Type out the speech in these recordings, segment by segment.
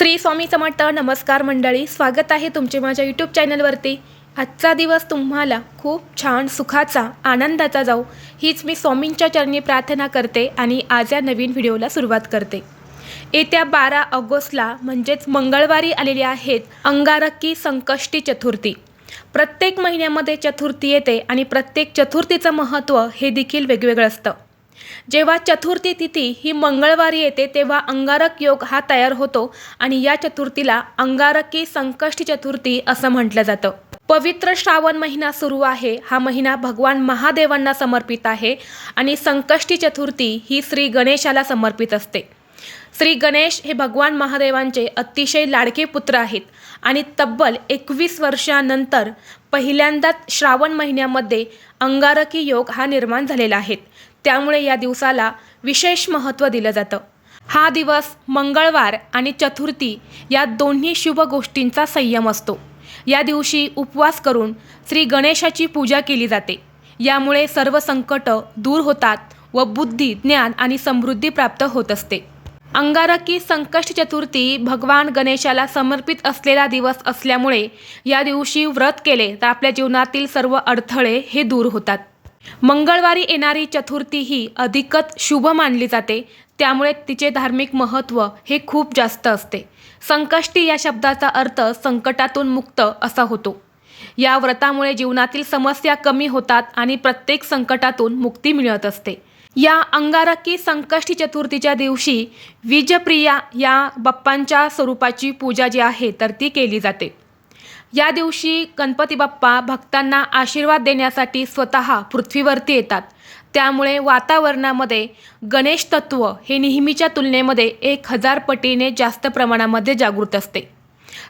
श्री स्वामी समर्थ नमस्कार मंडळी स्वागत आहे तुमचे माझ्या यूट्यूब चॅनलवरती आजचा दिवस तुम्हाला खूप छान सुखाचा आनंदाचा जाऊ हीच मी स्वामींच्या चरणी प्रार्थना करते आणि आज या नवीन व्हिडिओला सुरुवात करते. येत्या बारा ऑगस्टला म्हणजेच मंगळवारी आलेली आहेत अंगारकी संकष्टी चतुर्थी. प्रत्येक महिन्यामध्ये चतुर्थी येते आणि प्रत्येक चतुर्थीचं महत्त्व हे देखील वेगवेगळं असतं. जेव्हा चतुर्थी तिथी ही मंगळवारी येते तेव्हा अंगारक योग हा तयार होतो आणि या चतुर्थीला अंगारकी संकष्टी चतुर्थी असं म्हटलं जातं. पवित्र श्रावण महिना सुरू आहे. हा महिना भगवान महादेवांना समर्पित आहे आणि संकष्टी चतुर्थी ही श्री गणेशाला समर्पित असते. श्री गणेश हे भगवान महादेवांचे अतिशय लाडके पुत्र आहेत आणि तब्बल एकवीस वर्षानंतर पहिल्यांदाच श्रावण महिन्यामध्ये अंगारकी योग हा निर्माण झालेला आहे. त्यामुळे या दिवसाला विशेष महत्त्व दिलं जातं. हा दिवस मंगळवार आणि चतुर्थी या दोन्ही शुभ गोष्टींचा संयम असतो. या दिवशी उपवास करून श्री गणेशाची पूजा केली जाते. यामुळे सर्व संकट दूर होतात व बुद्धी ज्ञान आणि समृद्धी प्राप्त होत असते. अंगारकी संकष्ट चतुर्थी भगवान गणेशाला समर्पित असलेला दिवस असल्यामुळे या दिवशी व्रत केले तर आपल्या जीवनातील सर्व अडथळे हे दूर होतात. मंगळवारी येणारी चतुर्थी ही अधिकच शुभ मानली जाते. त्यामुळे तिचे धार्मिक महत्त्व हे खूप जास्त असते. संकष्टी या शब्दाचा अर्थ संकटातून मुक्त असा होतो. या व्रतामुळे जीवनातील समस्या कमी होतात आणि प्रत्येक संकटातून मुक्ती मिळत असते. या अंगारकी संकष्टी चतुर्थीच्या दिवशी विजप्रिया या बाप्पांच्या स्वरूपाची पूजा जी आहे तर ती केली जाते. या दिवशी गणपती बाप्पा भक्तांना आशीर्वाद देण्यासाठी स्वतः पृथ्वीवरती येतात. त्यामुळे वातावरणामध्ये गणेश तत्व हे नेहमीच्या तुलनेमध्ये एक हजार पटीने जास्त प्रमाणामध्ये जागृत असते.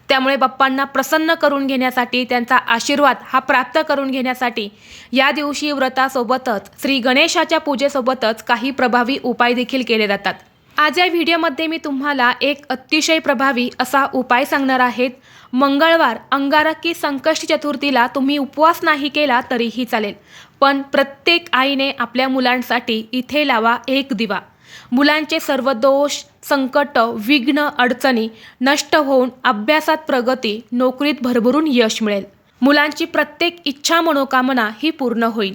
त्यामुळे बाप्पांना प्रसन्न करून घेण्यासाठी त्यांचा आशीर्वाद हा प्राप्त करून घेण्यासाठी या दिवशी व्रतासोबतच श्री गणेशाच्या पूजेसोबतच काही प्रभावी उपाय देखील केले जातात. आज या व्हिडिओमध्ये मी तुम्हाला एक अतिशय प्रभावी असा उपाय सांगणार आहेत. मंगळवार अंगारकी संकष्टी चतुर्थीला तुम्ही उपवास नाही केला तरीही चालेल. पण प्रत्येक आईने आपल्या मुलांसाठी इथे लावा एक दिवा. मुलांचे सर्व दोष संकट विघ्न अडचणी नष्ट होऊन अभ्यासात प्रगती नोकरीत भरभरून यश मिळेल. मुलांची प्रत्येक इच्छा मनोकामना ही पूर्ण होईल.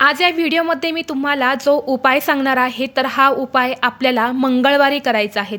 आज या व्हिडिओमध्ये मी तुम्हाला जो उपाय सांगणार आहे तर हा उपाय आपल्याला मंगळवारी करायचा आहे.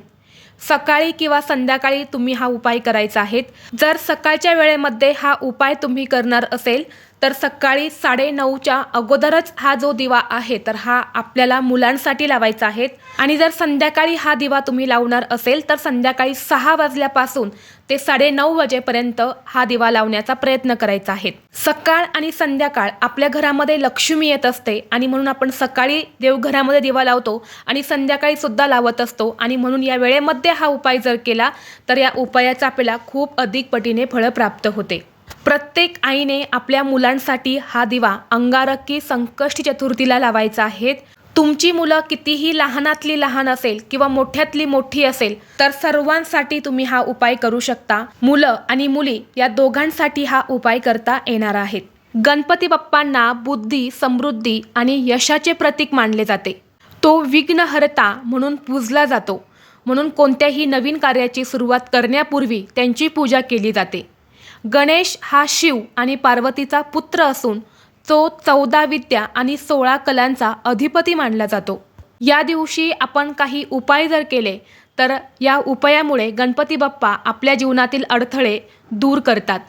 सकाळी किंवा संध्याकाळी तुम्ही हा उपाय करायचा आहे. जर सकाळच्या वेळेमध्ये हा उपाय तुम्ही करणार असेल तर सकाळी साडेनऊच्या अगोदरच हा जो दिवा आहे तर हा आपल्याला मुलांसाठी लावायचा आहे. आणि जर संध्याकाळी हा दिवा तुम्ही लावणार असेल तर संध्याकाळी सहा वाजल्यापासून ते साडेनऊ वाजेपर्यंत हा दिवा लावण्याचा प्रयत्न करायचा आहे. सकाळ आणि संध्याकाळ आपल्या घरामध्ये लक्ष्मी येत असते आणि म्हणून आपण सकाळी देवघरामध्ये दिवा लावतो आणि संध्याकाळी सुद्धा लावत असतो. आणि म्हणून या वेळेमध्ये हा उपाय जर केला तर या उपायाचा आपल्याला खूप अधिक पटीने फळं प्राप्त होते. प्रत्येक आईने आपल्या मुलांसाठी हा दिवा अंगारकी संकष्टी चतुर्थीला लावायचा आहे. तुमची मुलं कितीही लहानातली लहान असेल किंवा मोठ्यातली मोठी असेल तर सर्वांसाठी तुम्ही हा उपाय करू शकता. मुलं आणि मुली या दोघांसाठी हा उपाय करता येणार आहेत. गणपती बाप्पांना बुद्धी समृद्धी आणि यशाचे प्रतीक मानले जाते. तो विघ्नहर्ता म्हणून पूजला जातो. म्हणून कोणत्याही नवीन कार्याची सुरुवात करण्यापूर्वी त्यांची पूजा केली जाते. गणेश हा शिव आणि पार्वतीचा पुत्र असून तो चौदा विद्या आणि सोळा कलांचा अधिपती मानला जातो. या दिवशी आपण काही उपाय जर केले तर या उपायामुळे गणपती बाप्पा आपल्या जीवनातील अडथळे दूर करतात.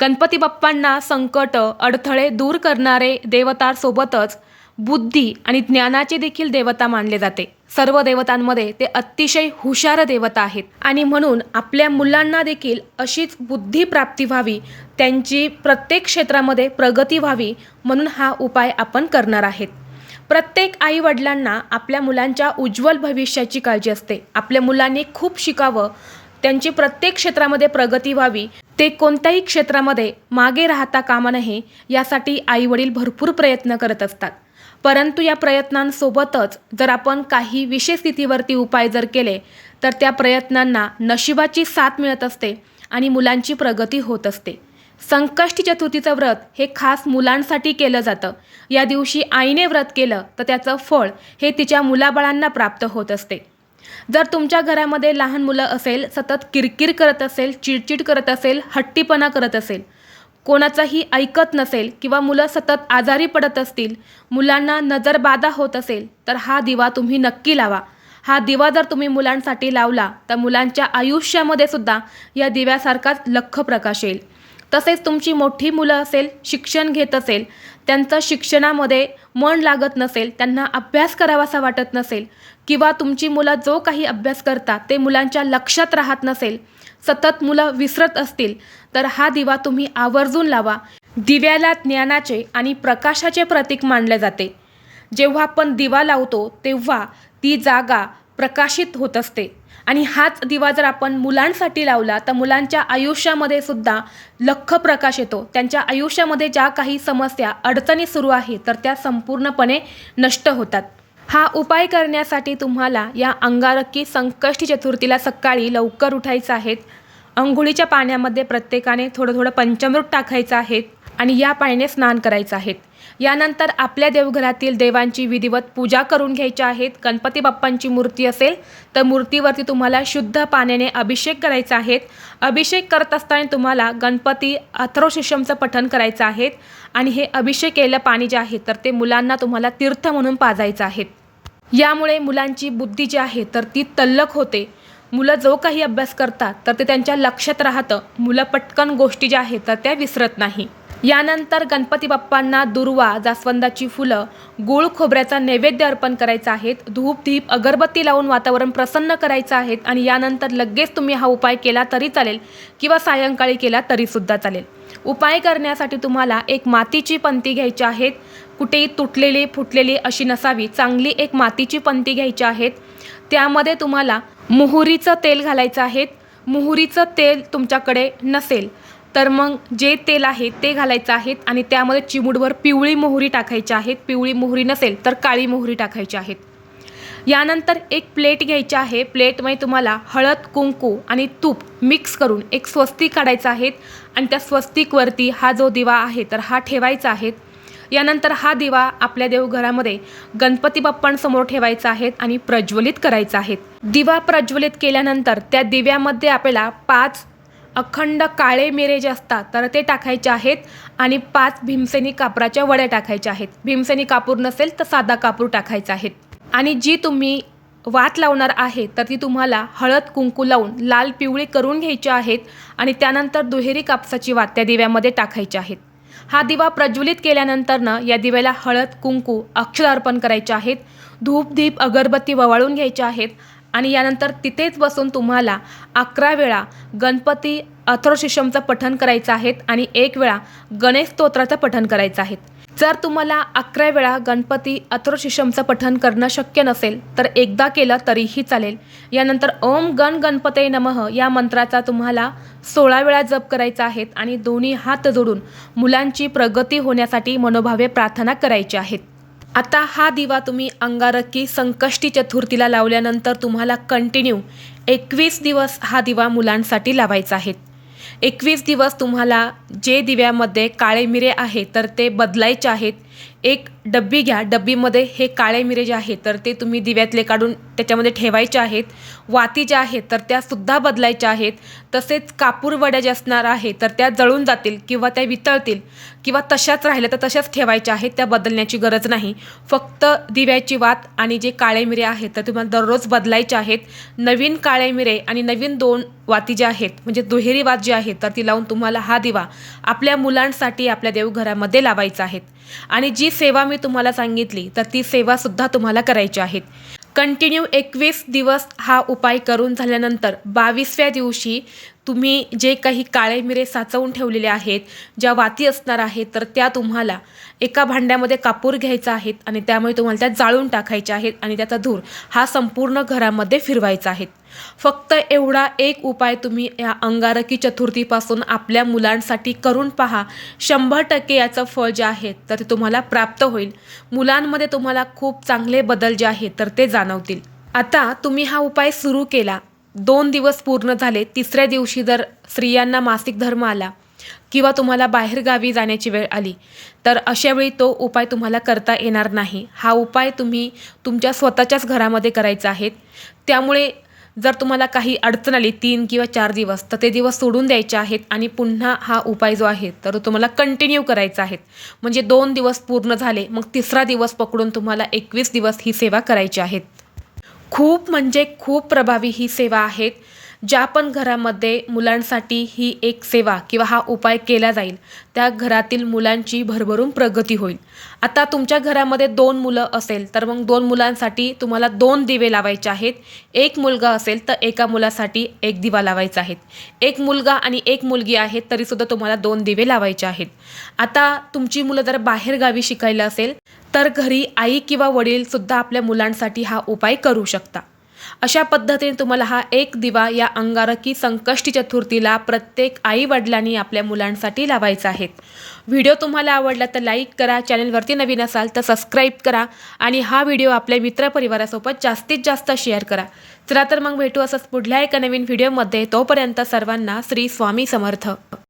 गणपती बाप्पांना संकट अडथळे दूर करणारे देवतासोबतच बुद्धी आणि ज्ञानाचे देखील देवता मानले जाते. सर्व देवतांमध्ये ते अतिशय हुशार देवता आहेत. आणि म्हणून आपल्या मुलांना देखील अशीच बुद्धी प्राप्ती व्हावी त्यांची प्रत्येक क्षेत्रामध्ये प्रगती व्हावी म्हणून हा उपाय आपण करणार आहेत. प्रत्येक आई वडिलांना आपल्या मुलांच्या उज्ज्वल भविष्याची काळजी असते. आपल्या मुलांनी खूप शिकावं त्यांची प्रत्येक क्षेत्रामध्ये प्रगती व्हावी ते कोणत्याही क्षेत्रामध्ये मागे राहता कामा नये यासाठी आईवडील भरपूर प्रयत्न करत असतात. परंतु या प्रयत्नांसोबतच जर आपण काही विशेष स्थितीवरती उपाय जर केले तर त्या प्रयत्नांना नशिबाची साथ मिळत असते आणि मुलांची प्रगती होत असते. संकष्टी चतुर्थीचं व्रत हे खास मुलांसाठी केलं जातं. या दिवशी आईने व्रत केलं तर त्याचं फळ हे तिच्या मुलाबाळांना प्राप्त होत असते. जर तुमच्या घरामध्ये लहान मुलं असेल सतत किरकिर करत असेल चिडचिड करत असेल हट्टीपणा करत असेल कोणाचाही ऐकत नसेल किंवा मुलं सतत आजारी पडत असतील मुलांना नजरबाधा होत असेल तर हा दिवा तुम्ही नक्की लावा. हा दिवा जर तुम्ही मुलांसाठी लावला तर मुलांच्या आयुष्यामध्ये सुद्धा या दिव्यासारखाच लख प्रकाश येईल. तसेच तुमची मोठी मुलं असेल शिक्षण घेत असेल त्यांचं शिक्षणामध्ये मन लागत नसेल त्यांना अभ्यास करावासा वाटत नसेल किंवा तुमची मुलं जो काही अभ्यास करतात ते मुलांच्या लक्षात राहत नसेल सतत मुलं विसरत असतील तर हा दिवा तुम्ही आवर्जून लावा. दिव्याला ज्ञानाचे आणि प्रकाशाचे प्रतीक मानले जाते. जेव्हा आपण दिवा लावतो तेव्हा ती जागा प्रकाशित होत असते. आणि हाच दिवा जर आपण मुलांसाठी लावला तर मुलांच्या आयुष्यामध्ये सुद्धा लख प्रकाश येतो. त्यांच्या आयुष्यामध्ये ज्या काही समस्या अडचणी सुरू आहेत तर त्या संपूर्णपणे नष्ट होतात. हा उपाय करण्यासाठी तुम्हाला या अंगारकी संकष्टी चतुर्थीला सकाळी लवकर उठायचं आहेत अंघोळीच्या पाण्यामध्ये प्रत्येकाने थोडं थोडं पंचमृत टाकायचं आहे. आणि या पाण्याने स्नान करायचं आहे यानंतर आपल्या देवघरातील देवांची विधिवत पूजा करून घ्यायच्या आहेत. गणपती बाप्पांची मूर्ती असेल तर मूर्तीवरती तुम्हाला शुद्ध पाण्याने अभिषेक करायचा आहे अभिषेक करत असताना तुम्हाला गणपती अथ्रोशिषमचं पठण करायचं आहे आणि हे अभिषेक केलेलं पाणी जे आहे तर ते मुलांना तुम्हाला तीर्थ म्हणून पाजायचं आहे यामुळे मुलांची बुद्धी जी आहे तर ती तल्लक होते. मुलं जो काही अभ्यास करतात तर ते त्यांच्या लक्षात राहतं. मुलं पटकन गोष्टी ज्या आहेत तर त्या विसरत नाही. यानंतर गणपती बाप्पांना दुर्वा जास्वंदाची फुलं गुळ खोबऱ्याचा नैवेद्य अर्पण करायचा आहेत धूप दीप अगरबत्ती लावून वातावरण प्रसन्न करायचं आहे आणि यानंतर लगेच तुम्ही हा उपाय केला तरी चालेल किंवा सायंकाळी केला तरीसुद्धा चालेल. उपाय करण्यासाठी तुम्हाला एक मातीची पंती घ्यायची आहेत. कुठेही तुटलेली फुटलेली अशी नसावी चांगली एक मातीची पंती घ्यायची आहेत. त्यामध्ये तुम्हाला मोहरीचं तेल घालायचं आहेत मोहरीचं तेल तुमच्याकडे नसेल तर मग जे तेल आहे ते घालायचं आहेत आणि त्यामध्ये चिमूडभर पिवळी मोहरी टाकायची आहेत. पिवळी मोहरी नसेल तर काळी मोहरी टाकायची आहेत. यानंतर एक प्लेट घ्यायची आहे. प्लेटमध्ये तुम्हाला हळद कुंकू आणि तूप मिक्स करून एक स्वस्तिक काढायचं आहे आणि त्या स्वस्तिकवरती हा जो दिवा आहे तर हा ठेवायचा आहे. यानंतर हा दिवा आपल्या देवघरामध्ये गणपती बाप्पांसमोर ठेवायचा आहे आणि प्रज्वलित करायचा आहे. दिवा प्रज्वलित केल्यानंतर त्या दिव्यामध्ये आपल्याला पाच अखंड काळे मिरे जे असतात तर ते टाकायचे आहेत आणि पाच भीमसेनी कापराच्या वड्या टाकायच्या आहेत. भीमसेनी कापूर नसेल तर साधा कापूर टाकायचा आहे. आणि जी तुम्ही वात लावणार आहे तर ती तुम्हाला हळद कुंकू लावून लाल पिवळी करून घ्यायची आहेत आणि त्यानंतर दुहेरी कापसाची वात त्या दिव्यामध्ये टाकायची आहेत. हा दिवा प्रज्वलित केल्यानंतरनं या दिव्याला हळद कुंकू अक्षर अर्पण करायचे आहेत. धूप दीप अगरबत्ती ववाळून घ्यायच्या आहेत आणि यानंतर तिथेच बसून तुम्हाला अकरा वेळा गणपती अथर्वशिषमचं पठण करायचं आहेत आणि एक वेळा गणेश स्तोत्राचं पठण करायचं आहे जर तुम्हाला अकरा वेळा गणपती अथर्वशिषमचं पठण करणं शक्य नसेल तर एकदा केलं तरीही चालेल. यानंतर ओम गण गणपते नमः या मंत्राचा तुम्हाला सोळा वेळा जप करायचा आहेत आणि दोन्ही हात जोडून मुलांची प्रगती होण्यासाठी मनोभावे प्रार्थना करायची आहेत. आता हा दिवा तुम्ही अंगारकी संकष्टी चतुर्थीला लावल्यानंतर तुम्हाला कंटिन्यू एकवीस दिवस हा दिवा मुलांसाठी लावायचा आहे. एकवीस दिवस तुम्हाला जे दिव्यामध्ये काळे मिरे आहे तर ते बदलायचे आहेत. एक डब्बी घ्या. डब्बीमध्ये हे काळे मिरे जे आहेत तर ते तुम्ही दिव्यातले काढून त्याच्यामध्ये ठेवायचे आहेत. वाती ज्या आहेत तर त्यासुद्धा बदलायच्या आहेत. तसेच कापूरवड्या ज्या असणार आहे तर त्या जळून जातील किंवा त्या वितळतील किंवा तशाच राहिल्या तर तशाच ठेवायच्या आहेत. त्या बदलण्याची गरज नाही. फक्त दिव्याची वात आणि जे काळे मिरे आहेत तर तुम्हाला दररोज बदलायचे आहेत. नवीन काळे मिरे आणि नवीन दोन वाती ज्या आहेत म्हणजे दुहेरी वात जी आहे तर ती लावून तुम्हाला हा दिवा आपल्या मुलांसाठी आपल्या देवघरामध्ये लावायचा आहे आणि जी सेवा मी तुम्हाला सांगितली तर ती सेवासुद्धा तुम्हाला करायची आहेत. कंटिन्यू एकवीस दिवस हा उपाय करून झाल्यानंतर बावीसव्या दिवशी तुम्ही जे काही काळे मिरे साचवून ठेवलेले आहेत ज्या वाती असणार आहेत तर त्या तुम्हाला एका भांड्यामध्ये कापूर घ्यायचा आहेत आणि त्यामुळे तुम्हाला त्या जाळून टाकायच्या आहेत आणि त्याचा धूर हा संपूर्ण घरामध्ये फिरवायचा आहे. फक्त एवढा एक उपाय तुम्ही या अंगारकी चतुर्थीपासून आपल्या मुलांसाठी करून पहा. शंभर टक्के याचं फळ जे आहे तर ते तुम्हाला प्राप्त होईल. मुलांमध्ये तुम्हाला खूप चांगले बदल जे आहेत तर ते जाणवतील. आता तुम्ही हा उपाय सुरू केला. दोन दिवस पूर्ण झाले तिसऱ्या दिवशी जर स्त्रियांना मासिक धर्म आला किंवा तुम्हाला बाहेरगावी जाण्याची वेळ आली तर अशावेळी तो उपाय तुम्हाला करता येणार नाही. हा उपाय तुम्ही तुमच्या स्वतःच्याच घरामध्ये करायचा आहे. त्यामुळे जर तुम्हाला काही अडचण आली तीन किंवा चार दिवस तर ते दिवस सोडून द्यायचे आहेत आणि पुन्हा हा उपाय जो आहे तर तुम्हाला कंटिन्यू करायचा आहे. म्हणजे दोन दिवस पूर्ण झाले मग तिसरा दिवस पकडून तुम्हाला एकवीस दिवस ही सेवा करायची आहेत खूप म्हणजे खूप प्रभावी ही सेवा आहेत ज्या पण घरामध्ये मुलांसाठी ही एक सेवा किंवा हा उपाय केला जाईल त्या घरातील मुलांची भरभरून प्रगती होईल. आता तुमच्या घरामध्ये दोन मुलं असेल तर मग दोन मुलांसाठी तुम्हाला दोन दिवे लावायचे आहेत. एक मुलगा असेल तर एका मुलासाठी एक दिवा लावायचा आहे. एक मुलगा आणि एक मुलगी आहे तरीसुद्धा तुम्हाला दोन दिवे लावायचे आहेत. आता तुमची मुलं जर बाहेरगावी शिकायला असेल तर घरी आई किंवा वडीलसुद्धा आपल्या मुलांसाठी हा उपाय करू शकता. अशा पद्धतीने तुम्हाला हा एक दिवा या अंगारकी संकष्टी चतुर्थीला प्रत्येक आई वडिलांनी आपल्या मुलांसाठी लावायचा आहे. व्हिडिओ तुम्हाला आवडला तर लाईक करा चॅनलवरती नवीन असाल तर सबस्क्राईब करा आणि हा व्हिडिओ आपल्या मित्रपरिवारासोबत जास्तीत जास्त शेअर करा. चला तर मग भेटू असंच पुढल्या एका नवीन व्हिडिओमध्ये. तोपर्यंत सर्वांना श्री स्वामी समर्थ.